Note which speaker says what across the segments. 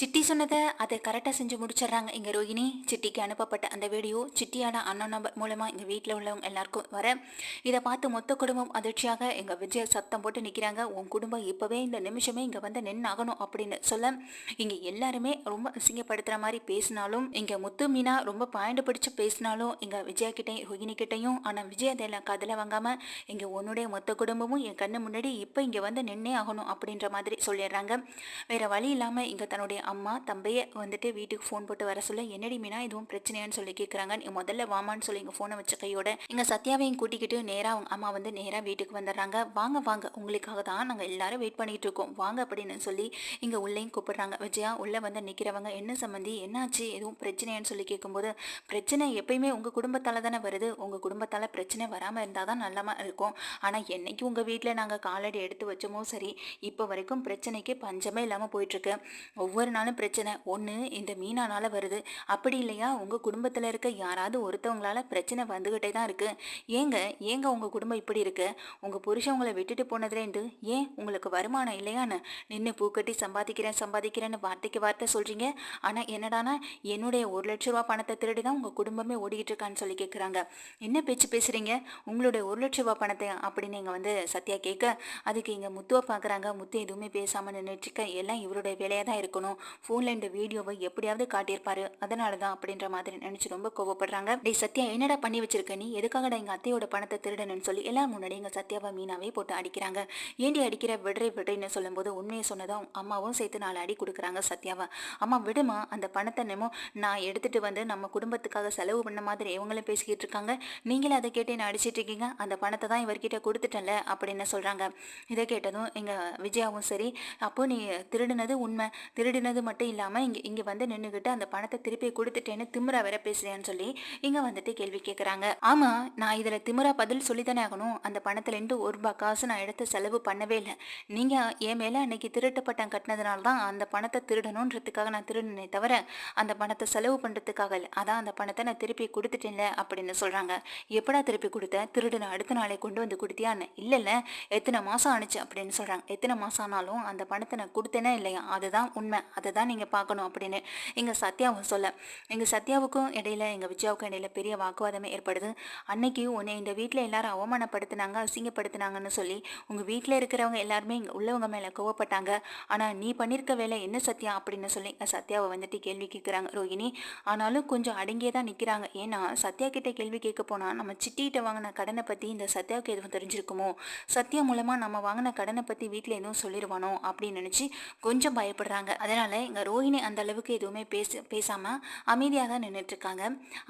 Speaker 1: City சொன்னதை அதை கரெக்டாக செஞ்சு முடிச்சிடுறாங்க. இங்கே ரோகிணி சிட்டிக்கு அனுப்பப்பட்ட அந்த வீடியோ சிட்டியான அண்ணன் நம்பர் மூலமாக எங்கள் வீட்டில் உள்ளவங்க எல்லாருக்கும் வர. இதை பார்த்து மொத்த குடும்பம் அதிர்ச்சியாக எங்கள் விஜய் சத்தம் போட்டு நிற்கிறாங்க உன் குடும்பம் இப்போவே இந்த நிமிஷமே இங்கே வந்து நின்னாகணும் அப்படின்னு சொல்ல இங்கே எல்லாருமே ரொம்ப அசிங்கப்படுத்துகிற மாதிரி பேசினாலும் இங்கே முத்து மீனா ரொம்ப பாயிண்ட் பிடிச்சு பேசினாலும் இங்கே விஜயா கிட்டையும் ரோகிணி கிட்டையும் ஆனால் விஜய் அதெல்லாம் கதில் வாங்காமல் இங்கே உன்னுடைய மொத்த குடும்பமும் என் கண்ணு முன்னாடி இப்போ இங்கே வந்து நின்னே ஆகணும் அப்படின்ற மாதிரி சொல்லிடுறாங்க. வேறு வழி இல்லாமல் இங்கே தன்னுடைய அம்மா தம்பையை வந்துட்டு வீட்டுக்கு ஃபோன் போட்டு வர சொல்ல என்னடி மீனா இதுவும் பிரச்சனையான்னு சொல்லி கேட்குறாங்க நீ முதல்ல வாமான்னு சொல்லி எங்கள் ஃபோனை வச்ச கையோட எங்கள் சத்யாவையும் கூட்டிக்கிட்டு நேராக அவங்க அம்மா வந்து நேராக வீட்டுக்கு வந்துடுறாங்க. வாங்க வாங்க. உங்களுக்காக தான் நாங்கள் எல்லாரும் வெயிட் பண்ணிட்டு இருக்கோம். வாங்க அப்படின்னு சொல்லி இங்கே உள்ளேயும் கூப்பிடுறாங்க. விஜயா உள்ளே வந்து நிற்கிறவங்க என்ன சம்மந்தி? என்னாச்சு? எதுவும் பிரச்சனையான்னு சொல்லி கேட்கும்போது பிரச்சனை எப்பயுமே உங்கள் குடும்பத்தால் தானே வருது. உங்கள் குடும்பத்தால் பிரச்சனை வராமல் இருந்தால் தான் நல்லமா இருக்கும். ஆனால் என்னைக்கு உங்கள் வீட்டில் நாங்கள் காலடி எடுத்து வச்சோமோ சரி இப்போ வரைக்கும் பிரச்சனைக்கு பஞ்சமே இல்லாமல் போயிட்டுருக்கு ஒவ்வொரு நாளும் பிரச்சனை. ஒன்று இந்த மீனானால் வருது. அப்படி இல்லையா? உங்கள் குடும்பத்தில் இருக்க யாராவது ஒருத்தவங்களால பிரச்சனை வந்துக்கிட்டே தான் இருக்குது ஏங்க ஏங்க உங்கள் குடும்பம் இப்படி இருக்கு? உங்கள் புருஷன் உங்களை விட்டுட்டு போனதுலேருந்து ஏன் உங்களுக்கு வருமானம் இல்லையான்னு? நின்று பூக்கட்டி சம்பாதிக்கிறேன் சம்பாதிக்கிறேன்னு வார்த்தைக்கு வார்த்தை சொல்கிறீங்க ஆனால் என்னடானா என்னுடைய ஒரு லட்ச ரூபா பணத்தை திருடி தான் உங்கள் குடும்பமே ஓடிக்கிட்டு இருக்கான்னு சொல்லி கேட்குறாங்க என்ன பேச்சு பேசுகிறீங்க உங்களுடைய ஒரு லட்ச ரூபா பணத்தை அப்படின்னு நீங்கள் வந்து சத்யா கேட்க அதுக்கு இங்கே முத்துவை பார்க்குறாங்க முத்து எதுவுமே பேசாமல் நின்றுட்டுருக்க எல்லாம் இவருடைய வேலையாக தான் இருக்கணும். ஃபோனில் இந்த வீடியோவை எப்படியாவது காட்டியிருப்பாரு. அதனால தான் அப்படின்ற மாதிரி நினச்சி ரொம்ப கோவப்படுறாங்க. டே சத்யா என்னடா பண்ணி வச்சிருக்க நீ? எதுக்காகடா எங்கள் அத்தையோட பணத்தை திருடணும்னு சொல்லி எல்லாம் முன்னாடி எங்கள் சத்யாவை மீனாவே போட்டு அடிக்கிறாங்க. ஏண்டி அடிக்கிற? விடுறே விடுறேன்னு சொல்லும்போது உண்மையை சொன்னதும் அம்மாவும் சேர்த்து நாலு அடி கொடுக்குறாங்க சத்யாவை. அம்மா விடுமா? அந்த பணத்தை என்னமோ நான் எடுத்துட்டு வந்து நம்ம குடும்பத்துக்காக செலவு பண்ண மாதிரி இவங்களும் பேசிக்கிட்டு இருக்காங்க. நீங்களே அதை கேட்டு என்ன அடிச்சிட்டு இருக்கீங்க? அந்த பணத்தை தான் இவர்கிட்ட கொடுத்துட்டேன்ல அப்படின்னு சொல்கிறாங்க இதை கேட்டதும் எங்கள் விஜயாவும் சரி அப்போ நீ திருடினது உண்மை. திருடினது அது மட்டும் இல்லாமல் இங்கே இங்கே வந்து நின்றுக்கிட்டு அந்த பணத்தை திருப்பி கொடுத்துட்டேன்னு திமிரா வேற பேசுறேன்னு சொல்லி இங்கே வந்துட்டு கேள்வி கேட்குறாங்க ஆமாம் நான் இதில் திமிரா பதில் சொல்லித்தானே ஆகணும். அந்த பணத்துலேருந்து ஒரு ரூபாய் காசு நான் எடுத்து செலவு பண்ணவே இல்லை. நீங்கள் என் மேலே அன்னைக்கு திருட்டு பட்டம் கட்டினதுனால தான் அந்த பணத்தை திருடணுன்றதுக்காக நான் திருடினே தவிர அந்த பணத்தை செலவு பண்ணுறதுக்காக இல்லை. அதான் அந்த பணத்தை நான் திருப்பி கொடுத்துட்டேன்ல அப்படின்னு சொல்கிறாங்க எப்படா திருப்பி கொடுத்த? திருடுன அடுத்த நாளை கொண்டு வந்து கொடுத்தியான்னு. இல்லை இல்லை. எத்தனை மாதம் ஆணுச்சு அப்படின்னு சொல்கிறாங்க எத்தனை மாதம் ஆனாலும் அந்த பணத்தை நான் கொடுத்தேனே இல்லையா? அதுதான் உண்மை. அதை தான் நீங்கள் பார்க்கணும் அப்படின்னு எங்கள் சத்யாவும் சொல்ல. எங்கள் சத்யாவுக்கும் இடையில எங்கள் விஜயாவுக்கும் இடையில பெரிய வாக்குவாதமே ஏற்படுது. அன்னைக்கு உன்னை இந்த வீட்டில் எல்லாரும் அவமானப்படுத்தினாங்க அசிங்கப்படுத்தினாங்கன்னு சொல்லி உங்கள் வீட்டில் இருக்கிறவங்க எல்லாருமே இங்கே உள்ளவங்க மேலே கோவப்பட்டாங்க. ஆனால் நீ பண்ணியிருக்க வேலை என்ன சத்யா அப்படின்னு சொல்லி எங்கள் சத்யாவை வந்துட்டு கேள்வி கேட்குறாங்க ரோகிணி ஆனாலும் கொஞ்சம் அடங்கியே தான் நிற்கிறாங்க ஏன்னா சத்யா கிட்ட கேள்வி கேட்க போனால் நம்ம சிட்டிகிட்ட வாங்கின கடனை பற்றி இந்த சத்யாவுக்கு எதுவும் தெரிஞ்சிருக்குமோ? சத்யா மூலமாக நம்ம வாங்கின கடனை பற்றி வீட்டில் எதுவும் சொல்லிடுவானோ அப்படின்னு நினச்சி கொஞ்சம் பயப்படுறாங்க. அதனால் இங்கே ரோஹிணி அந்த அளவுக்கு எதுவுமே பேச பேசாமல் அமைதியாக தான் நின்றுட்டுருக்காங்க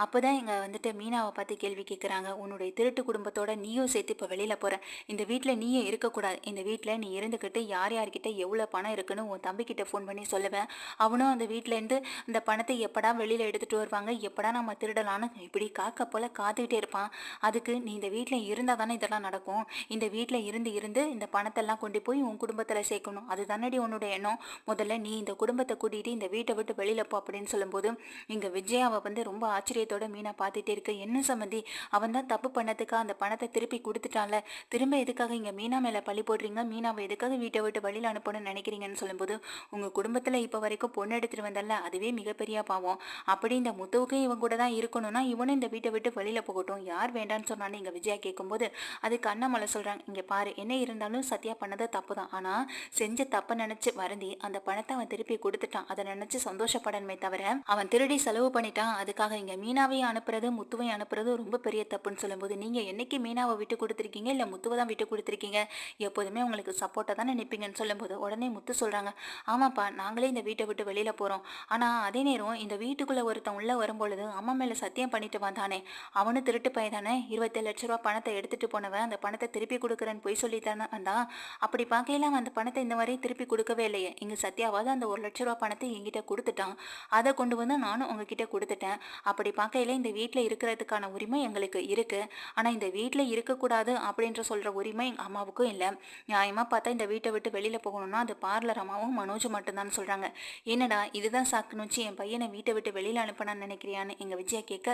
Speaker 1: அப்போ தான் இங்கே வந்துட்டு மீனாவை பார்த்து கேள்வி கேட்குறாங்க உன்னுடைய திருட்டு குடும்பத்தோட நீயும் சேர்த்து இப்போ வெளியில் போகிற இந்த வீட்டில் நீயும் இருக்கக்கூடாது. இந்த வீட்டில் நீ இருந்துக்கிட்டு யார் யார்கிட்ட எவ்வளோ பணம் இருக்குன்னு உன் தம்பிக்கிட்ட ஃபோன் பண்ணி சொல்லுவேன். அவனும் அந்த வீட்டிலேருந்து அந்த பணத்தை எப்படா வெளியில் எடுத்துகிட்டு வருவாங்க? எப்படா நம்ம திருடலான்னு இப்படி காக்க போல் காத்துக்கிட்டே இருப்பான். அதுக்கு நீ இந்த வீட்டில் இருந்தால் தானே இதெல்லாம் நடக்கும்? இந்த வீட்டில் இருந்து இருந்து இந்த பணத்தெல்லாம் கொண்டு போய் உன் குடும்பத்தில் சேர்க்கணும். அது தானடி உன்னோட எண்ணம். முதல்ல நீ இந்த குடும்பத்தை கூட்டிகிட்டு இந்த வீட்டை விட்டு வெளியில் போ அப்படின்னு சொல்லும்போது இங்கே விஜயாவை வந்து ரொம்ப ஆச்சரியத்தோட மீனா பார்த்துட்டே இருக்கு. என்ன சம்மந்தி? அவன் தான் தப்பு பண்ணதுக்காக அந்த பணத்தை திருப்பி கொடுத்துட்டான்ல. திரும்ப எதுக்காக இங்கே மீனா மேலே பழி போடுறீங்க? மீனாவை எதுக்காக வீட்டை விட்டு வெளியில் அனுப்பணும்னு நினைக்கிறீங்கன்னு சொல்லும்போது உங்கள் குடும்பத்தில் இப்போ வரைக்கும் பொண்ணு எடுத்துகிட்டு வந்தால அதுவே மிகப்பெரிய பாவம். அப்படி இந்த முத்துவுக்கு இவன் கூட தான் இருக்கணும்னா இவனும் இந்த வீட்டை விட்டு வெளியில் போகட்டும். யார் வேண்டான்னு சொன்னான்னு இங்கே விஜயா கேட்கும்போது அதுக்கு அண்ணாமலை சொல்கிறாங்க இங்கே பாரு என்ன இருந்தாலும் சத்யா பண்ணது தப்பு தான் ஆனால் செஞ்ச தப்பை நினச்சி வருந்தி அந்த பணத்தை அவன் திருப்பி கொடுத்துட்டான். அதை நினைச்சு சந்தோஷப்படணுமே தவிர அவன் திருடி செலவு பண்ணிட்டான். அதுக்காக இங்க மீனாவையும் அனுப்புறது முத்துவையும் அனுப்புறது ரொம்ப பெரிய தப்புன்னு சொல்லும்போது நீங்க என்னைக்கு மீனாவை விட்டு கொடுத்துருக்கீங்க? இல்ல முத்துவை தான் விட்டு கொடுத்துருக்கீங்க? எப்போதுமே உங்களுக்கு சப்போர்ட்டா தானே நிற்பீங்கன்னு சொல்லும்போது உடனே முத்து சொல்றாங்க ஆமாப்பா நாங்களே இந்த வீட்டை விட்டு வெளியில போறோம். ஆனா அதே நேரம் இந்த வீட்டுக்குள்ள ஒருத்தன் உள்ளே வரும்பொழுது அம்மா மேல சத்தியம் பண்ணிட்டு வந்தானே. அவனும் திருட்டு பையன் தானே. இருபத்தேழு லட்ச ரூபா பணத்தை எடுத்துட்டு போனவன் அந்த பணத்தை திருப்பி கொடுக்குறேன்னு போய் சொல்லித்தானே வந்தான் அப்படி பார்க்கையில அவன் அந்த பணத்தை இந்த மாதிரி திருப்பி கொடுக்கவே இல்லையே. இங்க சத்யாவாவது அந்த ஒரு லட்ச ரூபா பணத்தை என்கிட்ட கொடுத்துட்டான். அதை கொண்டு வந்து நானும் உங்ககிட்ட கொடுத்துட்டேன். அப்படி பார்க்கையில இந்த வீட்டில் இருக்கிறதுக்கான உரிமை எங்களுக்கு இருக்கு. ஆனால் இந்த வீட்டில் இருக்கக்கூடாது அப்படின்ற சொல்கிற உரிமை எங்கள் அம்மாவுக்கும் இல்லை. நியாயமாக பார்த்தா இந்த வீட்டை விட்டு வெளியில் போகணும்னா அது பார்லர் அம்மாவும் மனோஜ் மட்டும்தான் சொல்கிறாங்க என்னடா இதுதான் சாக்குன்னு வச்சு என் பையனை வீட்டை விட்டு வெளியில் அனுப்பினான்னு நினைக்கிறியான்னு எங்கள் விஜயா கேட்க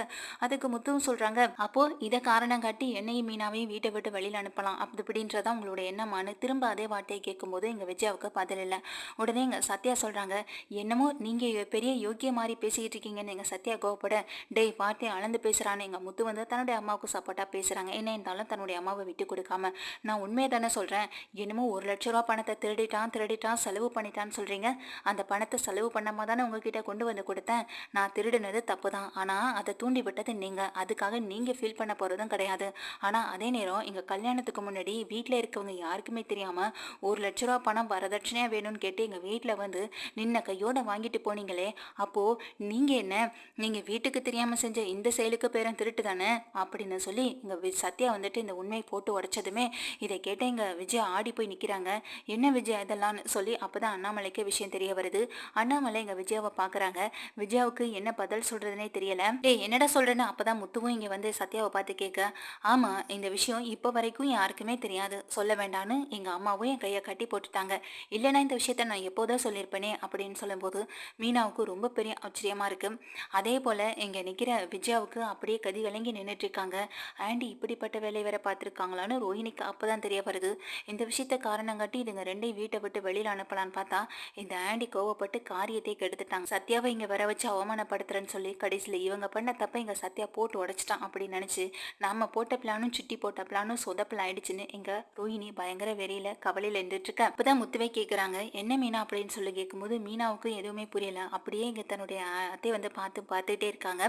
Speaker 1: அதுக்கு முத்துவும் சொல்கிறாங்க அப்போது இதை காரணம் காட்டி என்னையும் மீனாவையும் வீட்டை விட்டு வெளியில் அனுப்பலாம். அப்படி இப்படின்றதான் உங்களோட எண்ணமானு திரும்ப அதே வார்த்தையை கேட்கும்போது எங்கள் விஜயாவுக்கு பதில் இல்லை. உடனே எங்கள் சத்யா சொல்கிறாங்க சொல்கிறாங்க என்னமோ நீங்கள் பெரிய யோக்கிய மாதிரி பேசிக்கிட்டு இருக்கீங்கன்னு எங்கள் சத்யா கோவப்பட டேய் வார்த்தையை அளந்து பேசுகிறான்னு எங்கள் முத்து வந்து தன்னுடைய அம்மாவுக்கு சப்போர்ட்டாக பேசுகிறாங்க என்ன இருந்தாலும் தன்னுடைய அம்மாவை விட்டு கொடுக்காம நான் உண்மையை தானே சொல்கிறேன் என்னமோ ஒரு லட்ச ரூபா பணத்தை திருடிட்டான் திருடிட்டான் செலவு பண்ணிட்டான்னு சொல்கிறீங்க அந்த பணத்தை செலவு பண்ணாமல் தானே உங்ககிட்ட கொண்டு வந்து கொடுத்தேன். நான் திருடினது தப்பு தான். ஆனால் அதை தூண்டி விட்டது நீங்கள் அதுக்காக நீங்கள் ஃபீல் பண்ண போகிறதும் கிடையாது. ஆனால் அதே நேரம் எங்கள் கல்யாணத்துக்கு முன்னாடி வீட்டில் இருக்கவங்க யாருக்குமே தெரியாமல் ஒரு லட்ச ரூபா பணம் வரதட்சணையாக வேணும்னு கேட்டு எங்கள் வீட்டில் வந்து நின்ன கையோட வாங்கிட்டு போனீங்களே அப்போது நீங்கள் என்ன? நீங்கள் வீட்டுக்கு தெரியாமல் செஞ்ச இந்த செயலுக்கு பேரும் திருட்டு தானே? அப்படின்னு சொல்லி எங்கள் சத்யா வந்துட்டு இந்த உண்மையை போட்டு உடைச்சதுமே இதை கேட்ட எங்கள் விஜயா ஆடி போய் நிற்கிறாங்க என்ன விஜயா இதெல்லாம்னு சொல்லி அப்போ தான் அண்ணாமலைக்கு விஷயம் தெரிய வருது. அண்ணாமலை இங்கே விஜயாவை பார்க்குறாங்க விஜயாவுக்கு என்ன பதில் சொல்கிறதுனே தெரியல. ஏய் என்னடா சொல்கிறேன்னு அப்போ தான் முத்துவும் இங்கே வந்து சத்யாவை பார்த்து கேட்க ஆமாம் இந்த விஷயம் இப்போ வரைக்கும் யாருக்குமே தெரியாது. சொல்ல வேண்டான்னு எங்கள் அம்மாவும் என் கையை கட்டி போட்டுட்டாங்க. இல்லைன்னா இந்த விஷயத்த நான் எப்போதான் சொல்லியிருப்பேனே அப்படின்னு சொல்லும்போது மீனாவுக்கு ரொம்ப பெரிய ஆச்சரியமாக இருக்குது அதே போல் இங்கே நிற்கிற விஜயாவுக்கு அப்படியே கதி கலங்கி நின்றுட்டுருக்காங்க ஆண்டி இப்படிப்பட்ட வேலை வேற பார்த்துருக்காங்களான்னு ரோஹிணிக்கு அப்போ தான் தெரிய வருது. இந்த விஷயத்த காரணம் காட்டி இதுங்க ரெண்டையும் வீட்டை விட்டு வெளியில் அனுப்பலான்னு பார்த்தா இந்த ஆண்டி கோவப்பட்டு காரியத்தை கெடுத்துட்டாங்க. சத்யாவை இங்கே வர வச்சு அவமானப்படுத்துறேன்னு சொல்லி கடைசியில் இவங்க பண்ண தப்பை இங்கே சத்யா போட்டு உடைச்சிட்டான் அப்படின்னு நினச்சி நாம போட்ட பிளானும் சுட்டி போட்ட பிளானும் சொதப்பில் ஆயிடுச்சுன்னு இங்கே ரோஹிணி பயங்கர வெறியில் கவலையில் இருந்துட்டுருக்க அப்போ தான் முத்துவே கேட்குறாங்க என்ன மீனா? அப்படின்னு சொல்லி கேட்கும்போது மீனாவுக்கு எதுவுமே புரியல. அப்படியே இங்கே தன்னுடைய அத்தை வந்து பார்த்து பார்த்துட்டே இருக்காங்க.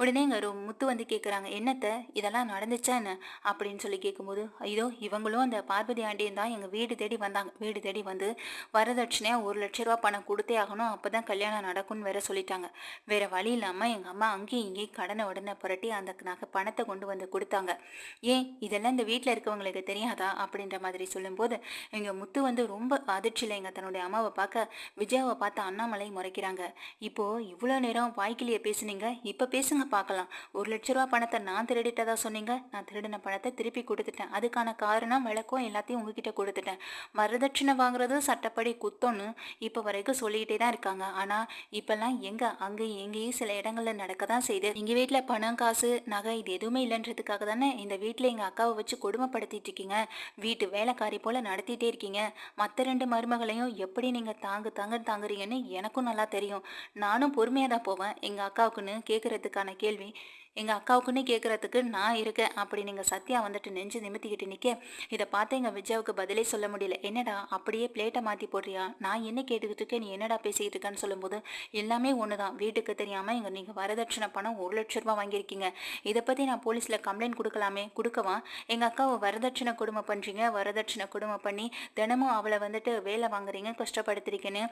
Speaker 1: உடனே இங்கே ஒரு முத்து வந்து கேட்குறாங்க என்னத்தை? இதெல்லாம் நடந்துச்சா என்ன? அப்படின்னு சொல்லி கேட்கும்போது இதோ இவங்களும் அந்த பார்வதி ஆண்டியும் தான் எங்கள் வீடு தேடி வந்தாங்க. வீடு தேடி வந்து வரதட்சணையாக ஒரு லட்ச ரூபா பணம் கொடுத்தே ஆகணும். அப்போ தான் கல்யாணம் நடக்கும்னு வேற சொல்லிட்டாங்க. வேற வழி இல்லாமல் எங்கள் அம்மா அங்கேயும் இங்கேயும் கடனை உடனே புரட்டி அந்த நகை பணத்தை கொண்டு வந்து கொடுத்தாங்க. ஏன்? இதெல்லாம் இந்த வீட்டில் இருக்கவங்களுக்கு தெரியாதா? அப்படின்ற மாதிரி சொல்லும்போது எங்கள் முத்து வந்து ரொம்ப அதிர்ச்சியில் எங்கள் தன்னுடைய அம்மாவை பார்க்க விஜய் விஜயாவை பார்த்து அண்ணாமலை முறைக்கிறாங்க. இப்போ இவ்வளோ நேரம் வாய்க்கிலேயே பேசுனீங்க. இப்போ பேசுங்க பார்க்கலாம். ஒரு லட்ச ரூபா பணத்தை நான் திருடிட்டதா சொன்னீங்க. நான் திருடின பணத்தை திருப்பி கொடுத்துட்டேன். அதுக்கான காரணம் விளக்கம் எல்லாத்தையும் உங்ககிட்ட கொடுத்துட்டேன். வரதட்சணை வாங்குறது சட்டப்படி குத்தம்னு இப்போ வரைக்கும் சொல்லிக்கிட்டே தான் இருக்காங்க. ஆனால் இப்போல்லாம் எங்கே அங்கேயும் எங்கேயும் சில இடங்களில் நடக்க தான் செய்யுது எங்கள் வீட்டில் பணம் காசு நகை இது எதுவுமே இல்லைன்றதுக்காக தானே இந்த வீட்டில் எங்கள் அக்காவை வச்சு கொடுமைப்படுத்திட்டு இருக்கீங்க. வீட்டு வேலைக்காரி போல் நடத்திட்டே இருக்கீங்க. மற்ற ரெண்டு மருமகளையும் எப்படி நீங்கள் தாங்கு தாங்க தாங்குறீங்கன்னு எனக்கும் நல்லா தெரியும். நானும் பொறுமையாக தான் போவேன். எங்கள் அக்காவுக்குன்னு கேட்குறதுக்கான கேள்வி எங்கள் அக்காவுக்குன்னு கேட்குறதுக்கு நான் இருக்கேன். அப்படி நீங்கள் சத்யா வந்துட்டு நெஞ்சு நிமித்திக்கிட்டு நிற்க இதை பார்த்து எங்கள் விஜயாவுக்கு பதிலே சொல்ல முடியல. என்னடா அப்படியே பிளேட்டை மாற்றி போடுறியா? நான் என்ன கேட்டுக்கிட்டு இருக்கேன்? நீ என்னடா பேசிக்கிட்டு இருக்கேன்னு சொல்லும்போது எல்லாமே ஒன்று தான் வீட்டுக்கு தெரியாமல் எங்கள் நீங்கள் வரதட்சணை பணம் ஒரு லட்ச ரூபா வாங்கியிருக்கீங்க. இதை பற்றி நான் போலீஸில் கம்ப்ளைண்ட் கொடுக்கலாமே? கொடுக்கவா? எங்கள் அக்காவை வரதட்சணை கொடுமை பண்ணுறீங்க வரதட்சணை கொடுமை பண்ணி தினமும் அவளை வந்துட்டு வேலை வாங்குறீங்க கஷ்டப்படுத்துறீங்கன்னு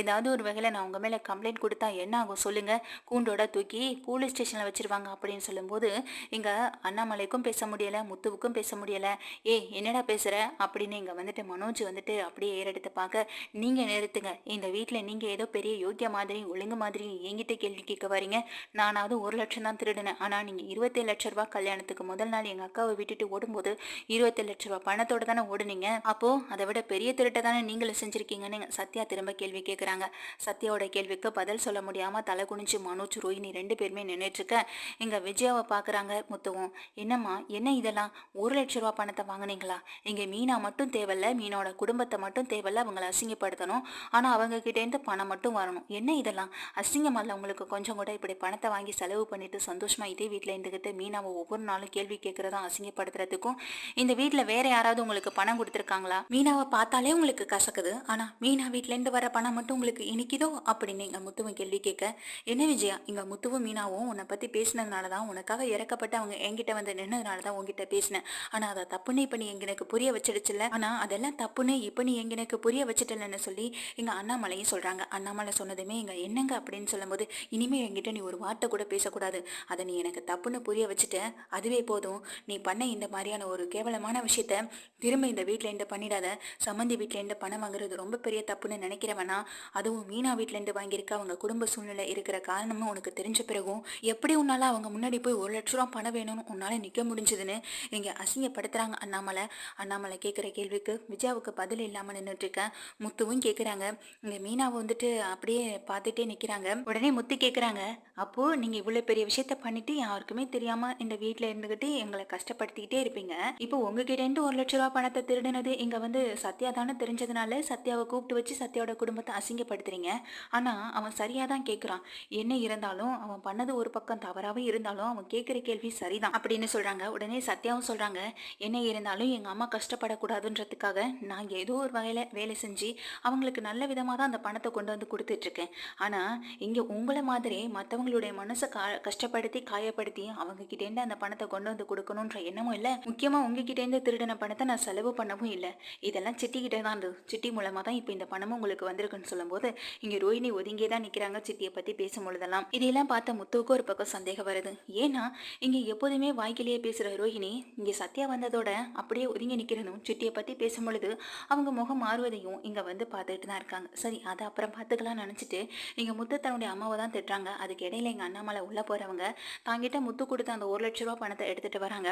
Speaker 1: ஏதாவது ஒரு வகையில் நான் உங்கள் மேலே கம்ப்ளைண்ட் கொடுத்தா என்ன ஆகும்? சொல்லுங்கள் கூண்டோட தூக்கி போலீஸ் ஸ்டேஷனில் வச்சுருவாங்க. அப்படி அப்படின்னு சொல்லும்போது இங்கே அண்ணாமலைக்கும் பேச முடியலை முத்துவுக்கும் பேச முடியலை. ஏ என்னடா பேசுகிற அப்படின்னு இங்கே வந்துட்டு மனோஜ் வந்துட்டு அப்படியே ஏறெடுத்து பார்க்க நீங்கள் நிறுத்துங்க. இந்த வீட்டில் நீங்கள் ஏதோ பெரிய யோக்கிய மாதிரி ஒழுங்கு மாதிரி என்கிட்ட கேள்வி கேட்க வரீங்க நானாவது ஒரு லட்சம் தான் திருடினேன். ஆனால் நீங்கள் இருபத்தேழு லட்ச ரூபா கல்யாணத்துக்கு முதல் நாள் எங்கள் அக்காவை விட்டுட்டு ஓடும்போது இருபத்தேழு லட்ச ரூபா பணத்தோட தானே ஓடுனீங்க. அப்போது அதை விட பெரிய திருட்டை தானே நீங்களும் செஞ்சுருக்கீங்கன்னு சத்யா திரும்ப கேள்வி கேட்குறாங்க சத்யாவோட கேள்விக்கு பதில் சொல்ல முடியாமல் தலை குனிஞ்சு மனோஜ் ரோஹினி ரெண்டு பேருமே நின்றுட்டுருக்க இங்கே விஜயாவை பார்க்குறாங்க முத்துவும். என்னம்மா என்ன இதெல்லாம்? ஒரு லட்ச ரூபா பணத்தை வாங்கினீங்களா? இங்கே மீனா மட்டும் தேவையில்ல மீனோட குடும்பத்தை மட்டும் தேவையில்ல அவங்கள அசிங்கப்படுத்தணும். ஆனால் அவங்க கிட்டேருந்து பணம் மட்டும் வரணும். என்ன இதெல்லாம்? அசிங்கமல்ல உங்களுக்கு கொஞ்சம் கூட இப்படி பணத்தை வாங்கி செலவு பண்ணிட்டு சந்தோஷமாக இதே வீட்டில் இருந்துக்கிட்டு மீனாவை ஒவ்வொரு நாளும் கேள்வி கேட்குறதும் அசிங்கப்படுத்துறதுக்கும் இந்த வீட்டில் வேற யாராவது உங்களுக்கு பணம் கொடுத்துருக்காங்களா? மீனாவை பார்த்தாலே உங்களுக்கு கசக்குது. ஆனால் மீனா வீட்டிலேருந்து வர பணம் மட்டும் உங்களுக்கு இனிக்குதோ? அப்படின்னு எங்கள் முத்துவன் கேள்வி கேட்க என்ன விஜயா? இங்கே முத்துவும் மீனாவும் உன்னை பற்றி பேசினதுனால தான் உனக்காக இறக்கப்பட்டு அவங்க என்கிட்ட வந்து நின்னதுனால தான் உங்ககிட்ட பேசினேன். ஆனால் அதை தப்புன்னு இப்போ நீ எங்களுக்கு புரிய வச்சிடுச்சுல ஆனால் அதெல்லாம் தப்புன்னு இப்போ நீ எங்களுக்கு புரிய வச்சிட்டலன்னு சொல்லி எங்கள் அண்ணாமலையும் சொல்கிறாங்க அண்ணாமலை சொன்னதுமே எங்கள் என்னங்க அப்படின்னு சொல்லும்போது இனிமேல் என்கிட்ட நீ ஒரு வார்த்தை கூட பேசக்கூடாது. அதை நீ எனக்கு தப்புன்னு புரிய வச்சுட்ட. அதுவே போதும். நீ பண்ண இந்த மாதிரியான ஒரு கேவலமான விஷயத்த திரும்ப இந்த வீட்டிலேருந்து பண்ணிடாத. சம்மந்தி வீட்டிலேருந்து பணம் வாங்குறது ரொம்ப பெரிய தப்புன்னு நினைக்கிறவனா அதுவும் மீனா வீட்டிலேருந்து வாங்கியிருக்க அவங்க குடும்ப சூழ்நிலை இருக்கிற காரணமும் உனக்கு தெரிஞ்ச பிறகும் எப்படி உன்னால அவங்க முன்னாடி போய் ஒரு லட்ச ரூபா பணம் வேணும்னு உன்னால் நிற்க முடிஞ்சதுன்னு இங்கே அசிங்கப்படுத்துகிறாங்க அண்ணாமலை. அண்ணாமலை கேட்குற கேள்விக்கு விஜயாவுக்கு பதில் இல்லாமல் நின்றுட்டுருக்கேன் முத்துவும் கேட்குறாங்க இங்கே மீனாவை வந்துட்டு அப்படியே பார்த்துட்டே நிற்கிறாங்க உடனே முத்து கேட்குறாங்க அப்போது நீங்கள் இவ்வளோ பெரிய விஷயத்த பண்ணிவிட்டு யாருக்குமே தெரியாமல் இந்த வீட்டில் இருந்துக்கிட்டு எங்களை கஷ்டப்படுத்திக்கிட்டே இருப்பீங்க. இப்போ உங்ககிட்டேருந்து ஒரு லட்ச ரூபா பணத்தை திருடினது இங்கே வந்து சத்யா தானே தெரிஞ்சதுனால சத்யாவை கூப்பிட்டு வச்சு சத்யாவோட குடும்பத்தை அசிங்கப்படுத்துறீங்க. ஆனால் அவன் சரியாக தான் கேட்குறான் என்ன இருந்தாலும் அவன் பண்ணது ஒரு பக்கம் தவறாகவே இருந்து இருந்தாலும் அவங்க கேட்குற கேள்வி சரிதான் அப்படின்னு சொல்றாங்க. உடனே சத்யாவும் சொல்றாங்க என்ன இருந்தாலும் எங்கள் அம்மா கஷ்டப்படக்கூடாதுன்றதுக்காக நான் ஏதோ ஒரு வகையில் வேலை செஞ்சு அவங்களுக்கு நல்ல விதமாக தான் அந்த பணத்தை கொண்டு வந்து கொடுத்துட்ருக்கேன். ஆனால் ஆனா உங்களை மாதிரி மற்றவங்களுடைய மனசை கா கஷ்டப்படுத்தி காயப்படுத்தி அவங்கக்கிட்டேருந்து அந்த பணத்தை கொண்டு வந்து கொடுக்கணுன்ற எண்ணமும் இல்லை. முக்கியமாக உங்ககிட்டேருந்து திருடின பணத்தை நான் செலவு பண்ணவும் இல்லை. இதெல்லாம் சிட்டிக்கிட்டே தான் இருந்தது சிட்டி மூலமாக தான் இப்போ இந்த பணமும் உங்களுக்கு வந்திருக்குன்னு சொல்லும்போது இங்கே ரோஹிணி ஒதுங்கியே தான் நிற்கிறாங்க சிட்டியை பற்றி பேசும்பொழுதெல்லாம். இதையெல்லாம் பார்த்த முத்துவுக்கு ஒரு பக்கம் சந்தேகம் வருது. ஏன்னா இங்கே எப்போதுமே வாய்க்கிலேயே பேசுகிற ரோஹிணி இங்கே சத்யா வந்ததோட அப்படியே ஒதுங்கி நிற்கிறதும் சிட்டியை பற்றி பேசும் பொழுது அவங்க முகம் மாறுவதையும் இங்கே வந்து பார்த்துட்டு தான் இருக்காங்க. சரி அதை அப்புறம் பார்த்துக்கலாம் நினச்சிட்டு இங்கே முத்து தன்னுடைய அம்மாவை தான் திட்டுறாங்க. அதுக்கு இடையில எங்கள் அண்ணாமலை உள்ளே போகிறவங்க தாங்கிட்ட முத்து கொடுத்த அந்த ஒரு லட்ச ரூபா பணத்தை எடுத்துகிட்டு வராங்க.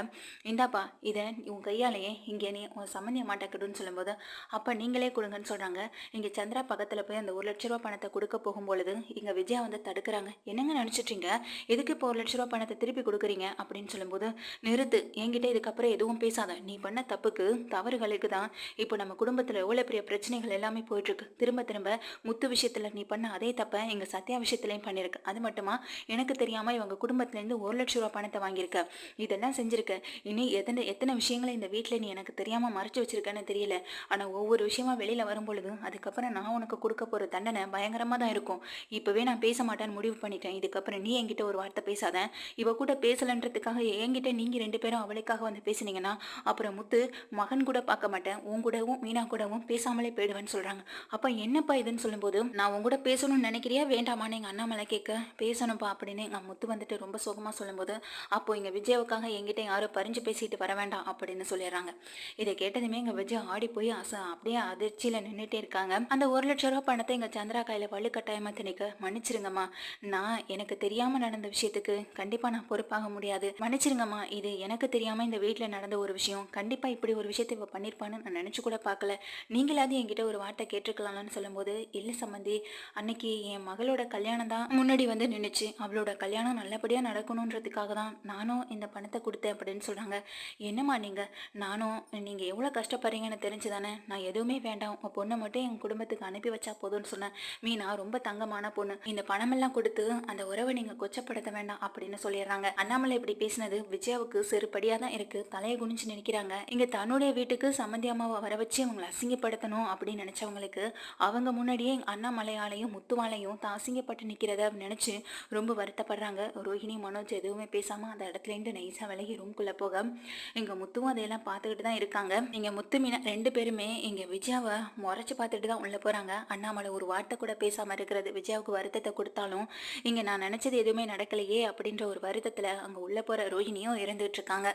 Speaker 1: இந்தாப்பா இதை உன் கையாலேயே இங்கே நீ உன் சம்மந்திய மாட்டக்கடுன்னு சொல்லும்போது அப்போ நீங்களே கொடுங்கன்னு சொல்கிறாங்க இங்கே சந்திரா பக்கத்தில் போய் அந்த ஒரு லட்ச ரூபா பணத்தை கொடுக்க போகும்பொழுது இங்கே விஜயா வந்து தடுக்கிறாங்க. என்னங்க நினைச்சிட்டீங்க எதுக்கு இப்போ ஒரு லட்ச ரூபா பணத்தை திருப்பி கொடுக்குறீங்க அப்படின்னு சொல்லும்போது நிறுத்து. என்கிட்ட இதுக்கப்புறம் எதுவும் பேசாத. நீ பண்ண தப்புக்கு தவறுகளுக்கு தான் இப்போ நம்ம குடும்பத்தில் எவ்வளோ பெரிய பிரச்சனைகள் எல்லாமே போயிட்டுருக்கு. திரும்ப திரும்ப முத்து விஷயத்தில் நீ பண்ண அதே தப்பை எங்கள் சத்யா விஷயத்துலையும் பண்ணியிருக்கு. அது மட்டுமா? எனக்கு தெரியாமல் இவங்க குடும்பத்துலேருந்து ஒரு லட்ச ரூபா பணத்தை வாங்கியிருக்க. இதெல்லாம் செஞ்சுருக்க. இனி எத்தனை எத்தனை விஷயங்களை இந்த வீட்டில் நீ எனக்கு தெரியாமல் மறைச்சு வச்சிருக்கேன்னு தெரியல. ஆனால் ஒவ்வொரு விஷயமா வெளியில் வரும்பொழுது அதுக்கப்புறம் நான் உனக்கு கொடுக்க போகிற தண்டனை பயங்கரமாக தான் இருக்கும். இப்போவே நான் பேச மாட்டேன்னு முடிவு பண்ணிட்டேன். இதுக்கப்புறம் நீ என்கிட்ட ஒரு வார்த்தை பேசாத. இவ கூட பேசலன்றதுக்காக என்கிட்ட நீங்கள் ரெண்டு பேரும் அவளுக்காக வந்து பேசுனீங்கன்னா அப்புறம் முத்து மகன் கூட பார்க்க மாட்டேன் உன் கூடவும் மீனா கூடவும் பேசாமலே போயிடுவேன்னு சொல்கிறாங்க அப்போ என்னப்பா இதுன்னு சொல்லும்போது நான் உன் கூட பேசணும்னு நினைக்கிறியா வேண்டாமான்னு எங்கள் அண்ணாமலை கேட்க பேசணும்ப்பா அப்படின்னு எங்கள் முத்து வந்துட்டு ரொம்ப சோகமாக சொல்லும்போது அப்போ எங்கள் விஜயவுக்காக என்கிட்ட யாரும் பறிஞ்சு பேசிட்டு வர வேண்டாம் அப்படின்னு சொல்லிடுறாங்க. இதை கேட்டதுமே எங்கள் விஜய் ஆடி போய் அச அப்படியே அதிர்ச்சியில் நின்றுட்டே இருக்காங்க. அந்த ஒரு லட்ச ரூபா பணத்தை எங்கள் சந்திரா கையில் வலு கட்டாயமாக திணிக்க மன்னிச்சிருங்கம்மா. நான் எனக்கு தெரியாமல் நடந்த விஷயத்துக்கு கண்டிப்பாக நான் பொறுப்பாக முடியாது. மன்னிச்சிருங்கம்மா. இது எனக்கு தெரியாமல் இந்த வீட்டில் நடந்த ஒரு விஷயம். கண்டிப்பாக இப்படி ஒரு விஷயத்தை இவ பண்ணியிருப்பான்னு நான் நினச்சி கூட பார்க்கல. நீங்களாவது என்கிட்ட ஒரு வார்த்தை கேட்டிருக்கலாம்னு சொல்லும்போது இல்லை சம்மந்தி அன்னைக்கு என் மகளோட கல்யாணம் தான் முன்னாடி வந்து நின்றுச்சு அவளோட கல்யாணம் நல்லபடியாக நடக்கணுன்றதுக்காக தான் நானும் இந்த பணத்தை கொடுத்தேன் அப்படின்னு சொல்கிறாங்க என்னம்மா நீங்கள் நானும் நீங்கள் எவ்வளோ கஷ்டப்படுறீங்கன்னு தெரிஞ்சு தானே நான் எதுவுமே வேண்டாம். உங்கள் பொண்ணை மட்டும் எங்கள் குடும்பத்துக்கு அனுப்பி வச்சா போதும்னு சொன்னேன். மீனா ரொம்ப தங்கமான பொண்ணு. இந்த பணமெல்லாம் கொடுத்து அந்த உறவை நீங்கள் கொச்சப்படுத்த வேண்டாம் அப்படின்னு சொல்லிடுறாங்க. அண்ணாமலை இப்படி பேசினது விஜயாவுக்கு செருப்படியாக தான் இருக்கு. தலையை குனிஞ்சு நினைக்கிறாங்க. இங்க தன்னுடைய வீட்டுக்கு சம்மந்தி அம்மாவை வர வச்சு அவங்களை அசிங்கப்படுத்தணும் அப்படின்னு நினைச்சவங்களுக்கு அவங்க முன்னாடியே அண்ணாமலையாலையும் முத்துவாலையும் தான் அசிங்கப்பட்டு நிக்கிறத நினைச்சு ரொம்ப வருத்தப்படுறாங்க. ரோஹிணி மனோஜ் எதுவுமே பேசாம அந்த இடத்துல இருந்து நைஸா விலகி ரூம்குள்ள போக எங்க முத்துவும் அதையெல்லாம் பார்த்துக்கிட்டு தான் இருக்காங்க. இங்க முத்து மீனா ரெண்டு பேருமே இங்க விஜயாவை முறைச்சு பார்த்துட்டு தான் உள்ள போறாங்க. அண்ணாமலை ஒரு வார்த்தை கூட பேசாம இருக்கிறது விஜயாவுக்கு வருத்தத்தை கொடுத்தாலும் இங்க நான் நினைச்சது எதுவுமே நடக்கலையே அப்படின்ற ஒரு வருத்தத்துல அங்கே உள்ள போற ரோஹிணியும் இருந்துகிட்ருக்காங்க